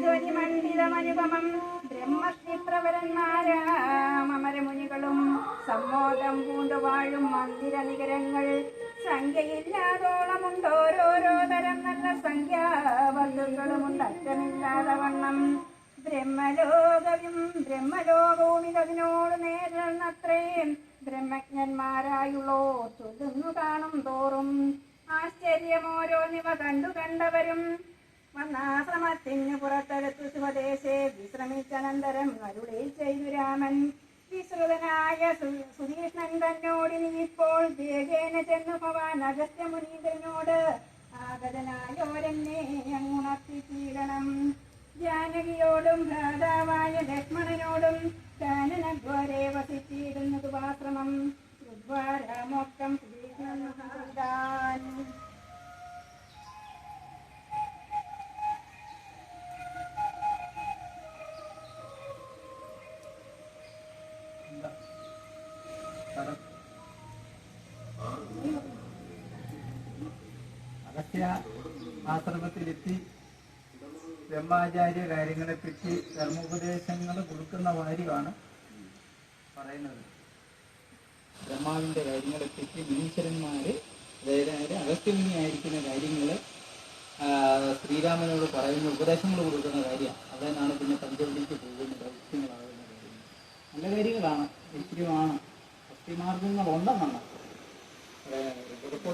നന്ദനഭേദധ്വനിമണ്ഡിതമനുപമം അമരമുനികളും സമ്മോദം പൂണ്ടുവാഴും മന്ദിര നികരങ്ങൾ സംഖ്യയില്ലാതോളമുണ്ടോരോരോ തരം നല്ല സംഖ്യാബന്ധുക്കളുമുണ്ട് അറ്റമില്ലാതെ വണ്ണം. ബ്രഹ്മലോകവും ബ്രഹ്മലോകവും ഇതതിനോട് നേരിടുന്നത്രയും ബ്രഹ്മജ്ഞന്മാരായുള്ളോ ചൊല്ലുന്നു കാണും തോറും. ആശ്ചര്യമോരോന്നിവ കണ്ടു കണ്ടവരും വന്നാശ്രമത്തിന് പുറത്തെടുത്തു സ്വദേശേ വിശ്രമിച്ചനന്തരം അരുളി ചെയ്തു രാമൻ. വിശ്രുതനായ സുധീഷ്ണൻ തന്നോട് ഇപ്പോൾ വേഗേന ചെന്നു ഭവാൻ അഗസ്ത്യ മുനീന്ദ്രനോട് ആഗതനായോരെന്നെ അങ്ങുണർത്തിച്ചീടണം ജാനകിയോടും ഭ്രാതാവായ ലക്ഷ്മണനോടും കാനനദ്വാരെ വസിച്ചിടുന്നത് അഗസ്ത്യ ആശ്രമത്തിലെത്തി ബ്രഹ്മാചാര്യ കാര്യങ്ങളെപ്പറ്റി ധർമ്മോപദേശങ്ങൾ കൊടുക്കുന്ന കാര്യമാണ് പറയുന്നത്. ബ്രഹ്മാവിന്റെ കാര്യങ്ങളെപ്പറ്റി മീശ്വരന്മാര് അതായത് അഗസ്ത്യമുനി ആയിരിക്കുന്ന കാര്യങ്ങൾ ശ്രീരാമനോട് പറയുന്ന ഉപദേശങ്ങൾ കൊടുക്കുന്ന കാര്യമാണ്.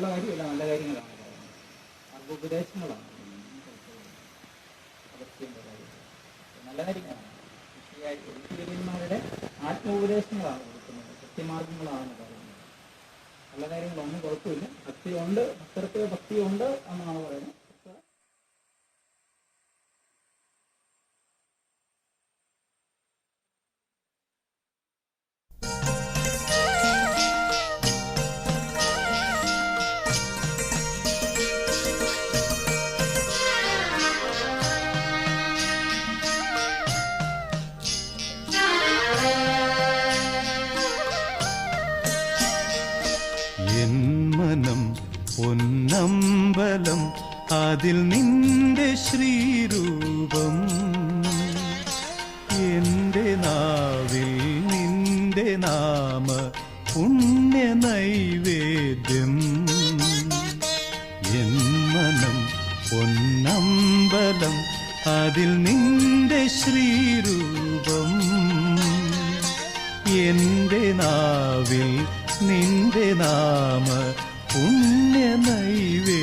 ഉറപ്പുള്ള കാര്യമല്ല നല്ല കാര്യങ്ങളാണ്. അഗസ്ത്യന്റെ കാര്യങ്ങൾ നല്ല കാര്യങ്ങളാണ്. ഋഷിവര്യന്മാരുടെ ആത്മോപദേശങ്ങളാണ് കൊടുക്കുന്നത്. ഭക്തിമാർഗങ്ങളാണ് പറയുന്നത്. നല്ല കാര്യങ്ങളൊന്നും കുഴപ്പമില്ല. ഭക്തിയുണ്ട് ഭക്തർക്ക് ഭക്തിയുണ്ട് എന്നാണ് പറയുന്നത്. പൊന്നമ്പലം അതിൽ നിന്റെ ശ്രീരൂപം. എന്റെ നാവിൽ നിന്റെ നാമ പുണ്യ നൈവേദ്യം എൻ പൊന്നമ്പലം അതിൽ നിന്റെ ശ്രീരൂപം. എന്റെ നാവിൽ നിന്റെ നാമ நயமைவே